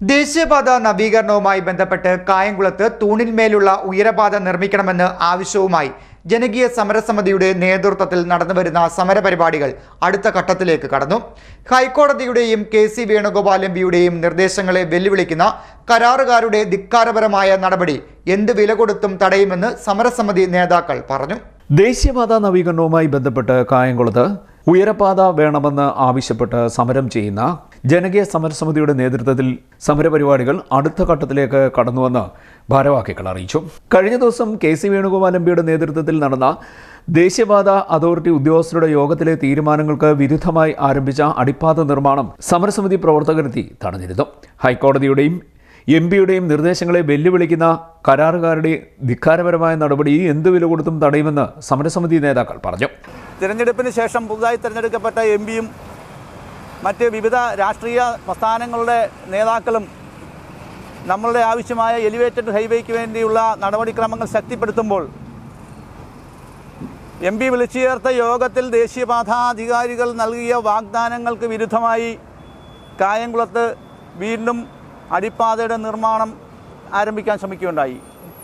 ദേശീയപാത നവീകരണവുമായി ബന്ധപ്പെട്ട് കായംകുളത്ത് തൂണിന്മേലുള്ള ഉയരപാത നിർമ്മിക്കണമെന്ന് ആവശ്യവുമായി ജനകീയ സമരസമിതിയുടെ നേതൃത്വത്തിൽ നടന്നുവരുന്ന സമരപരിപാടികൾ അടുത്ത ഘട്ടത്തിലേക്ക് കടന്നു. ഹൈക്കോടതിയുടെയും കെ സി വേണുഗോപാൽ എം പിയുടെയും നിർദ്ദേശങ്ങളെ വെല്ലുവിളിക്കുന്ന കരാറുകാരുടെ ധിക്കാരപരമായ നടപടി എന്ത് വില കൊടുത്തും തടയുമെന്ന് സമരസമിതി നേതാക്കൾ പറഞ്ഞു. ദേശീയപാത നവീകരണവുമായി ബന്ധപ്പെട്ട് കായംകുളത്ത് ഉയരപാത വേണമെന്ന് ആവശ്യപ്പെട്ട് സമരം ചെയ്യുന്ന ജനകീയ സമരസമിതിയുടെ നേതൃത്വത്തിൽ സമരപരിപാടികൾ അടുത്ത ഘട്ടത്തിലേക്ക് കടന്നുവെന്ന് ഭാരവാഹികൾ അറിയിച്ചു. കഴിഞ്ഞ ദിവസം കെ സി വേണുഗോപാൽ എം പിയുടെ നേതൃത്വത്തിൽ നടന്ന ദേശീയപാത അതോറിറ്റി ഉദ്യോഗസ്ഥരുടെ യോഗത്തിലെ തീരുമാനങ്ങൾക്ക് വിരുദ്ധമായി ആരംഭിച്ച അടിപ്പാത നിർമ്മാണം സമരസമിതി പ്രവർത്തകരെത്തി തടഞ്ഞിരുന്നു. ഹൈക്കോടതിയുടെയും എം പിയുടെയും നിർദ്ദേശങ്ങളെ വെല്ലുവിളിക്കുന്ന കരാറുകാരുടെ ധിക്കാരപരമായ നടപടി എന്ത് വില കൊടുത്തും തടയുമെന്ന് സമരസമിതി നേതാക്കൾ പറഞ്ഞു. തിരഞ്ഞെടുപ്പിന് ശേഷം പുതുതായി തിരഞ്ഞെടുക്കപ്പെട്ട എം പിയും മറ്റ് വിവിധ രാഷ്ട്രീയ പ്രസ്ഥാനങ്ങളുടെ നേതാക്കളും നമ്മളുടെ ആവശ്യമായ എലിവേറ്റഡ് ഹൈവേക്ക് വേണ്ടിയുള്ള നടപടിക്രമങ്ങൾ ശക്തിപ്പെടുത്തുമ്പോൾ എം പി വിളിച്ചു ചേർത്ത യോഗത്തിൽ ദേശീയപാത അധികാരികൾ നൽകിയ വാഗ്ദാനങ്ങൾക്ക് വിരുദ്ധമായി കായംകുളത്ത് വീണ്ടും അടിപ്പാതയുടെ നിർമ്മാണം ആരംഭിക്കാൻ ശ്രമിക്കുകയുണ്ടായി.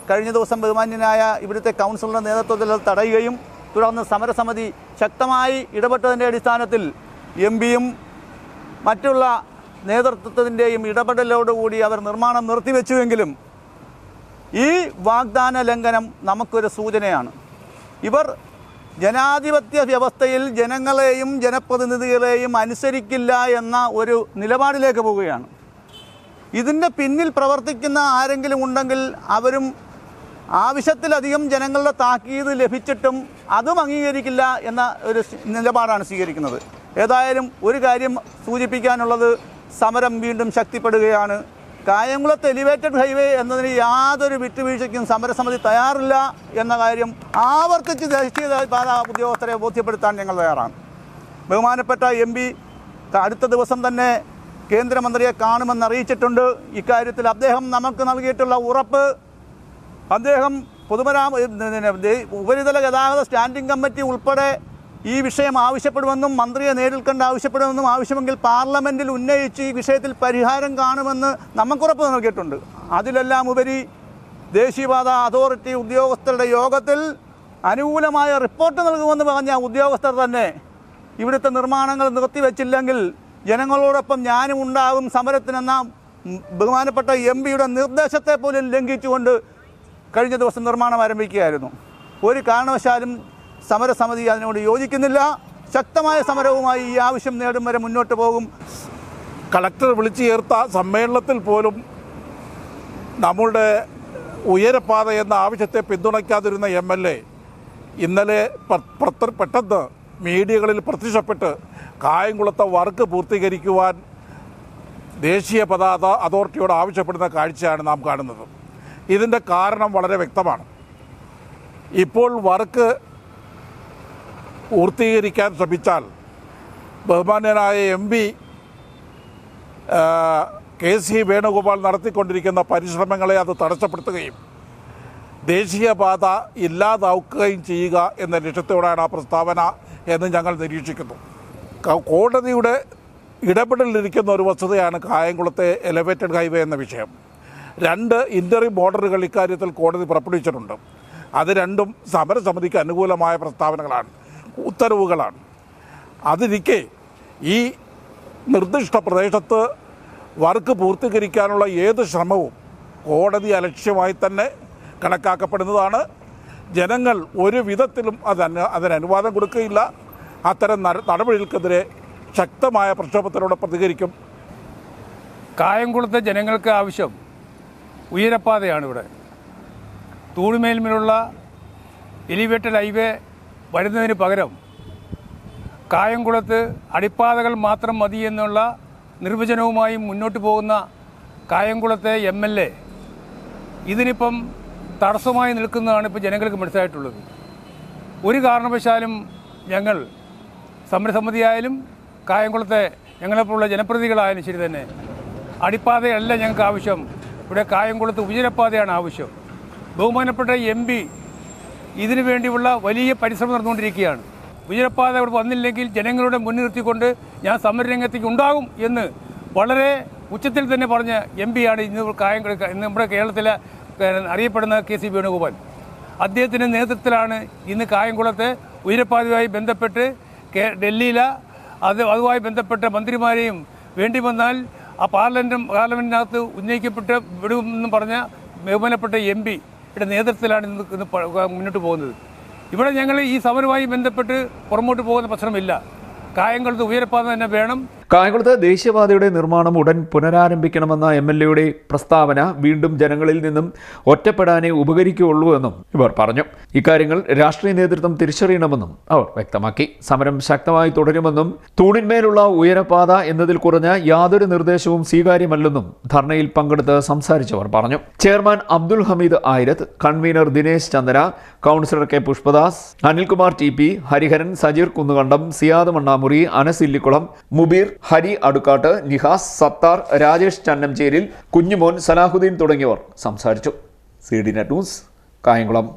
കഴിഞ്ഞ ദിവസം ബഹുമാന്യനായ ഇവിടുത്തെ കൗൺസിലറുടെ നേതൃത്വത്തിൽ തടയുകയും തുടർന്ന് സമരസമിതി ശക്തമായി ഇടപെട്ടതിന്റെ അടിസ്ഥാനത്തിൽ എം പിയും മറ്റുള്ള നേതൃത്വത്തിന്റെയും ഇടപെടലോടുകൂടി അവർ നിർമ്മാണം നിർത്തിവെച്ചുവെങ്കിലും ഈ വാഗ്ദാന ലംഘനം നമുക്കൊരു സൂചനയാണ്. ഇവർ ജനാധിപത്യ വ്യവസ്ഥയിൽ ജനങ്ങളെയും ജനപ്രതിനിധികളെയും അനുസരിക്കില്ല എന്ന ഒരു നിലപാടിലേക്ക് പോവുകയാണ്. ഇതിന്റെ പിന്നിൽ പ്രവർത്തിക്കുന്ന ആരെങ്കിലും ഉണ്ടെങ്കിൽ അവരും ആവശ്യത്തിലധികം ജനങ്ങളുടെ താക്കീത് ലഭിച്ചിട്ടും അതും അംഗീകരിക്കില്ല എന്ന ഒരു നിലപാടാണ് സ്വീകരിക്കുന്നത്. ഏതായാലും ഒരു കാര്യം സൂചിപ്പിക്കാനുള്ളത് സമരം വീണ്ടും ശക്തിപ്പെടുകയാണ്. കായംകുളത്ത് എലിവേറ്റഡ് ഹൈവേ എന്നതിന് യാതൊരു വിട്ടുവീഴ്ചയ്ക്കും സമരസമിതി തയ്യാറില്ല എന്ന കാര്യം ആവർത്തിച്ച് ദേശീയ പാത ഉദ്യോഗസ്ഥരെ ബോധ്യപ്പെടുത്താൻ ഞങ്ങൾ തയ്യാറാണ്. ബഹുമാനപ്പെട്ട എം പി അടുത്ത ദിവസം തന്നെ കേന്ദ്രമന്ത്രിയെ കാണുമെന്ന് അറിയിച്ചിട്ടുണ്ട്. ഇക്കാര്യത്തിൽ അദ്ദേഹം നമുക്ക് നൽകിയിട്ടുള്ള ഉറപ്പ് അദ്ദേഹം പൊതുമരാമ ഉപരിതല ഗതാഗത സ്റ്റാൻഡിംഗ് കമ്മിറ്റി ഉൾപ്പെടെ ഈ വിഷയം ആവശ്യപ്പെടുമെന്നും മന്ത്രിയെ നേരിൽ കണ്ട് ആവശ്യപ്പെടുമെന്നും ആവശ്യമെങ്കിൽ പാർലമെന്റിൽ ഉന്നയിച്ച് ഈ വിഷയത്തിൽ പരിഹാരം കാണുമെന്ന് നമുക്കുറപ്പ് നൽകിയിട്ടുണ്ട്. അതിലെല്ലാം ഉപരി ദേശീയപാത അതോറിറ്റി ഉദ്യോഗസ്ഥരുടെ യോഗത്തിൽ അനുകൂലമായ റിപ്പോർട്ട് നൽകുമെന്ന് പറഞ്ഞ ഉദ്യോഗസ്ഥർ തന്നെ ഇവിടുത്തെ നിർമ്മാണങ്ങൾ നിർത്തിവെച്ചില്ലെങ്കിൽ ജനങ്ങളോടൊപ്പം ഞാനും ഉണ്ടാകും സമരത്തിനെന്ന ബഹുമാനപ്പെട്ട എം പിയുടെ നിർദ്ദേശത്തെ പോലും ലംഘിച്ചുകൊണ്ട് കഴിഞ്ഞ ദിവസം നിർമ്മാണം ആരംഭിക്കുകയായിരുന്നു. ഒരു കാരണവശാലും സമരസമിതി അതിനോട് യോജിക്കുന്നില്ല. ശക്തമായ സമരവുമായി ഈ ആവശ്യം നേടും വരെ മുന്നോട്ട് പോകും. കളക്ടർ വിളിച്ചു ചേർത്ത സമ്മേളനത്തിൽ പോലും നമ്മളുടെ ഉയരപ്പാത എന്ന ആവശ്യത്തെ പിന്തുണയ്ക്കാതിരുന്ന എം എൽ എ ഇന്നലെ പെട്ടെന്ന് മീഡിയകളിൽ പ്രത്യക്ഷപ്പെട്ട് കായംകുളത്തെ വർക്ക് പൂർത്തീകരിക്കുവാൻ ദേശീയ പതാക അതോറിറ്റിയോട് ആവശ്യപ്പെടുന്ന കാഴ്ചയാണ് നാം കാണുന്നത്. ഇതിന്റെ കാരണം വളരെ വ്യക്തമാണ്. ഇപ്പോൾ വർക്ക് പൂർത്തീകരിക്കാൻ ശ്രമിച്ചാൽ ബഹുമാന്യനായ M P K C Venugopal നടത്തിക്കൊണ്ടിരിക്കുന്ന പരിശ്രമങ്ങളെ അത് തടസ്സപ്പെടുത്തുകയും ദേശീയപാത ഇല്ലാതാക്കുകയും ചെയ്യുക എന്ന ലക്ഷ്യത്തോടെയാണ് ആ പ്രസ്താവന എന്ന് ഞങ്ങൾ നിരീക്ഷിക്കുന്നു. കോടതിയുടെ ഇടപെടലിരിക്കുന്ന ഒരു വസ്തുതയാണ് കായംകുളത്തെ എലവേറ്റഡ് ഹൈവേ എന്ന വിഷയം. രണ്ട് ഇന്ററി ബോർഡറുകൾ ഇക്കാര്യത്തിൽ കോടതി പുറപ്പെടുവിച്ചിട്ടുണ്ട്. അത് രണ്ടും സമരസമിതിക്ക് അനുകൂലമായ പ്രസ്താവനകളാണ്. ഉത്തരവുകളാണ്. അതിരിക്കെ ഈ നിർദ്ദിഷ്ട പ്രദേശത്ത് വർക്ക് പൂർത്തീകരിക്കാനുള്ള ഏത് ശ്രമവും കോടതി അലക്ഷ്യമായി തന്നെ കണക്കാക്കപ്പെടുന്നതാണ്. ജനങ്ങൾ ഒരു വിധത്തിലും അതിന് അതിന് അനുവാദം കൊടുക്കുകയില്ല. അത്തരം നട- നടപടികൾക്കെതിരെ ശക്തമായ പ്രക്ഷോഭത്തിലൂടെ പ്രതികരിക്കും. കായംകുളത്തെ ജനങ്ങൾക്ക് ആവശ്യം ഉയരപ്പാതയാണ് ഇവിടെ. തൂണുമേൽമേലുള്ള എലിവേറ്റഡ് ഹൈവേ വരുന്നതിന് പകരം കായംകുളത്ത് അടിപ്പാതകൾ മാത്രം മതി എന്നുള്ള നിർവചനവുമായി മുന്നോട്ട് പോകുന്ന കായംകുളത്തെ എം എൽ എ ഇതിനിപ്പം തടസ്സമായി നിൽക്കുന്നതാണ് ഇപ്പോൾ ജനങ്ങൾക്ക് മനസ്സിലായിട്ടുള്ളത്. ഒരു കാരണവശാലും ഞങ്ങൾ സമരസമിതിയായാലും കായംകുളത്തെ ഞങ്ങളെപ്പോലുള്ള ജനപ്രതിനിധികളായാലും ശരി തന്നെ. അടിപ്പാതയല്ല ഞങ്ങൾക്ക് ആവശ്യം. ഇവിടെ കായംകുളത്ത് ഉയരപ്പാതയാണ് ആവശ്യം. ബഹുമാനപ്പെട്ട എം പി ഇതിനു വേണ്ടിയുള്ള വലിയ പരിശ്രമം നടന്നുകൊണ്ടിരിക്കുകയാണ്. ഉയരപ്പാത ഇവിടെ വന്നില്ലെങ്കിൽ ജനങ്ങളുടെ മുൻനിർത്തിക്കൊണ്ട് ഞാൻ സമരരംഗത്തേക്ക് ഉണ്ടാകും എന്ന് വളരെ ഉച്ചത്തിൽ തന്നെ പറഞ്ഞ എം ആണ് ഇന്ന് കായം ഇന്ന് നമ്മുടെ കേരളത്തിലെ അറിയപ്പെടുന്ന കെ സി വേണുഗോപാൽ. അദ്ദേഹത്തിന്റെ നേതൃത്വത്തിലാണ് ഇന്ന് കായംകുളത്തെ ഉയരപ്പാതയുമായി ബന്ധപ്പെട്ട് ഡൽഹിയിലെ അത് അതുമായി ബന്ധപ്പെട്ട മന്ത്രിമാരെയും വേണ്ടി വന്നാൽ ആ പാർലമെന്റും പാർലമെന്റിനകത്ത് ഉന്നയിക്കപ്പെട്ട് വിടുമെന്നും പറഞ്ഞ ബഹുമാനപ്പെട്ട എം പിയുടെ നേതൃത്വത്തിലാണ് ഇന്ന് മുന്നോട്ട് പോകുന്നത്. ഇവിടെ ഞങ്ങൾ ഈ സമരവുമായി ബന്ധപ്പെട്ട് പുറമോട്ട് പോകുന്ന പ്രശ്നമില്ല. കായംകുളത്ത് ഉയരപ്പാത തന്നെ വേണം. കായംകുളത്ത് ദേശീയപാതയുടെ നിർമ്മാണം ഉടൻ പുനരാരംഭിക്കണമെന്ന എം എൽ എയുടെ പ്രസ്താവന വീണ്ടും ജനങ്ങളിൽ നിന്നും ഒറ്റപ്പെടാനേ ഉപകരിക്കുകയുള്ളൂ എന്നും ഇവർ പറഞ്ഞു. ഇക്കാര്യങ്ങൾ രാഷ്ട്രീയ നേതൃത്വം തിരിച്ചറിയണമെന്നും അവർ വ്യക്തമാക്കി. സമരം ശക്തമായി തുടരുമെന്നും തൂണിന്മേലുള്ള ഉയരപാത എന്നതിൽ കുറഞ്ഞ യാതൊരു നിർദ്ദേശവും സ്വീകാര്യമല്ലെന്നും ധർണയിൽ പങ്കെടുത്ത് സംസാരിച്ചവർ പറഞ്ഞു. Chairman Abdul Hameed Ayirathu convenor Dinesh Chandra councillor K Pushpadas Anilkumar T P Hariharan Sajeer Kunnukandam Siyad Mannamuri Anas Illikkulam Mubeer Hari Adukkattu Nihas Sathar Rajesh Channamcheril Kunjumon Salahuddin തുടങ്ങിയവർ സംസാരിച്ചു. C D net news Kayamkulam.